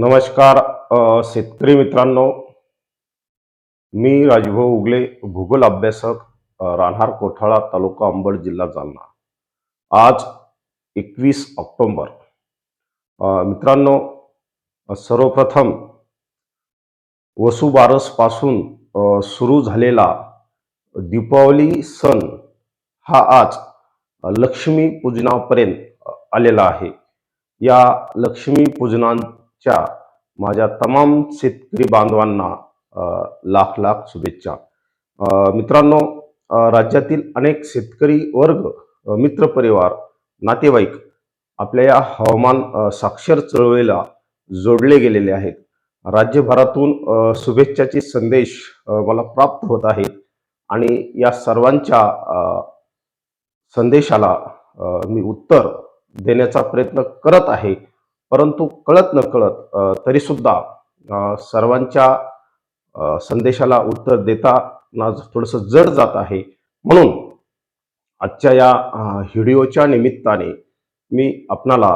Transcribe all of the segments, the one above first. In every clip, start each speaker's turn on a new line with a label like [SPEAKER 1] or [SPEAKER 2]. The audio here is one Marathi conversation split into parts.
[SPEAKER 1] नमस्कार शेतकरी मित्रांनो. मी राजभाऊ उगले भूगोल अभ्यासक अ, राहणार कोठाळा तालुका अंबड जिल्हा जालना. आज एकवीस ऑक्टोंबर. मित्रांनो सर्वप्रथम वसुबारसपासून सुरू झालेला दीपावली सण हा आज लक्ष्मीपूजनापर्यंत लक्ष्मी पूजनापर्यंत आलेला आहे. या लक्ष्मी च्या माझ्या तमाम शेतकरी बांधवांना लाख लाख शुभेच्छा. मित्रांनो राज्यातील अनेक शेतकरी वर्ग मित्रपरिवार नातेवाईक आपल्या या हवामान साक्षर चळवळीला जोडले गेलेले आहेत. राज्यभरातून शुभेच्छाचे संदेश मला प्राप्त होत आहेत आणि या सर्वांच्या संदेशाला मी उत्तर देण्याचा प्रयत्न करत आहे. परंतु कळत न कळत तरीसुद्धा सर्वांच्या संदेशाला उत्तर देताना थोडंसं जड जात आहे. म्हणून आजच्या या व्हिडिओच्या निमित्ताने मी आपणाला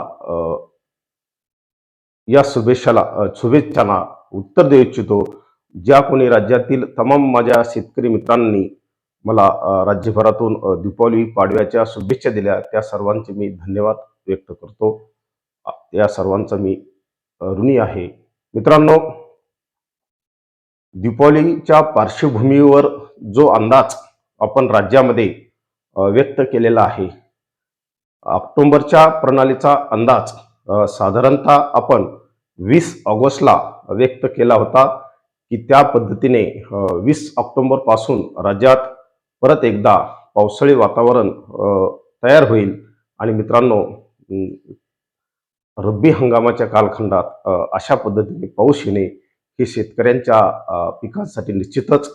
[SPEAKER 1] या शुभेच्छाला शुभेच्छांना उत्तर देऊ इच्छितो. ज्या कोणी राज्यातील तमाम माझ्या शेतकरी मित्रांनी मला राज्यभरातून दीपावली पाडव्याच्या शुभेच्छा दिल्या त्या सर्वांचे मी धन्यवाद व्यक्त करतो. या सर्वांचा मी ऋणी आहे. मित्रांनो दीपावलीच्या पार्श्वभूमीवर जो अंदाज आपण राज्यामध्ये व्यक्त केलेला आहे ऑक्टोबरच्या प्रणालीचा अंदाज साधारणतः आपण वीस ऑगस्टला व्यक्त केला होता की त्या पद्धतीने वीस ऑक्टोंबरपासून राज्यात परत एकदा पावसाळी वातावरण तयार होईल. आणि मित्रांनो रब्बी हंगामाच्या कालखंडात अशा पद्धतीने पाऊस येणे हे शेतकऱ्यांच्या पिकांसाठी निश्चितच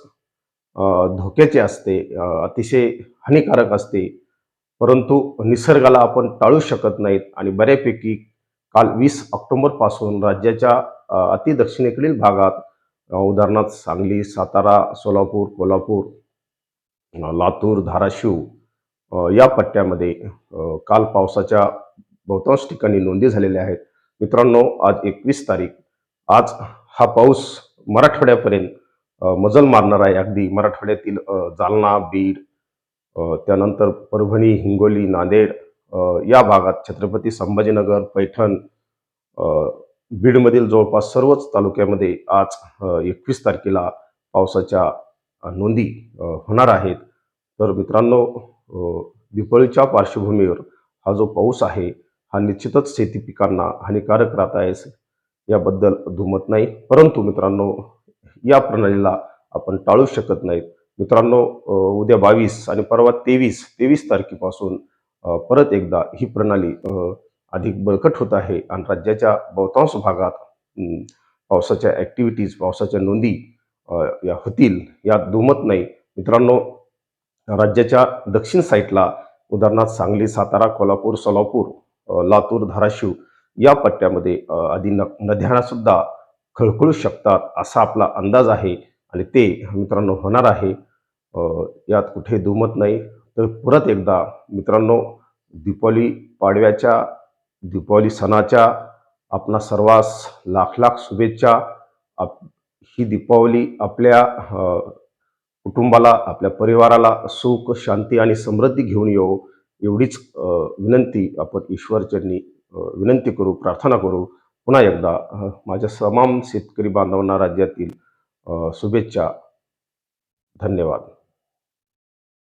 [SPEAKER 1] धोक्याचे असते अतिशय हानिकारक असते. परंतु निसर्गाला आपण टाळू शकत नाहीत आणि बऱ्यापैकी काल वीस ऑक्टोबरपासून राज्याच्या अतिदक्षिणेकडील भागात उदाहरणार्थ सांगली सातारा सोलापूर कोल्हापूर लातूर धाराशिव या पट्ट्यामध्ये काल पावसाच्या बहुतांश ठिकाणी नोंदी झालेल्या आहेत. मित्रांनो आज एकवीस तारीख. आज हा पाऊस मराठवाड्यापर्यंत मजल मारणार आहे. अगदी मराठवाड्यातील जालना बीड त्यानंतर परभणी हिंगोली नांदेड या भागात छत्रपती संभाजीनगर पैठण बीडमधील जवळपास सर्वच तालुक्यामध्ये आज एकवीस तारखेला पावसाच्या नोंदी होणार आहेत. तर मित्रांनो दिपळीच्या दिपाळीच्या पार्श्वभूमीवर हा जो पाऊस आहे हा निश्चितच शेती पिकांना हानिकारक राहत आहे याबद्दल दुमत नाही. परंतु मित्रांनो या प्रणालीला आपण टाळू शकत नाहीत. मित्रांनो उद्या बावीस आणि परवा तेवीस तेवीस तारखेपासून परत एकदा ही प्रणाली अधिक बळकट होत आहे आणि राज्याच्या बहुतांश भागात पावसाच्या ॲक्टिव्हिटीज पावसाच्या नोंदी या होतील यात दुमत नाही. मित्रांनो राज्याच्या दक्षिण साईडला उदाहरणार्थ सांगली सातारा कोल्हापूर सोलापूर लातूर धाराशिव या पट्ट्यामध्ये आधी न नद्यांनासुद्धा खळखळू शकतात असा आपला अंदाज आहे आणि ते मित्रांनो होणार आहे. यात कुठे दुमत नाही. तर परत एकदा मित्रांनो दीपावली पाडव्याच्या दीपावली सणाच्या आपणा सर्वांस लाख लाख शुभेच्छा. आप ही दीपावली आपल्या कुटुंबाला आपल्या परिवाराला सुख शांती आणि समृद्धी घेऊन येऊ एवढीच विनंती आपण ईश्वरचरणी विनंती करू प्रार्थना करू. पुन्हा एकदा माझ्या तमाम शेतकरी बांधवांना राज्यातील शुभेच्छा. धन्यवाद.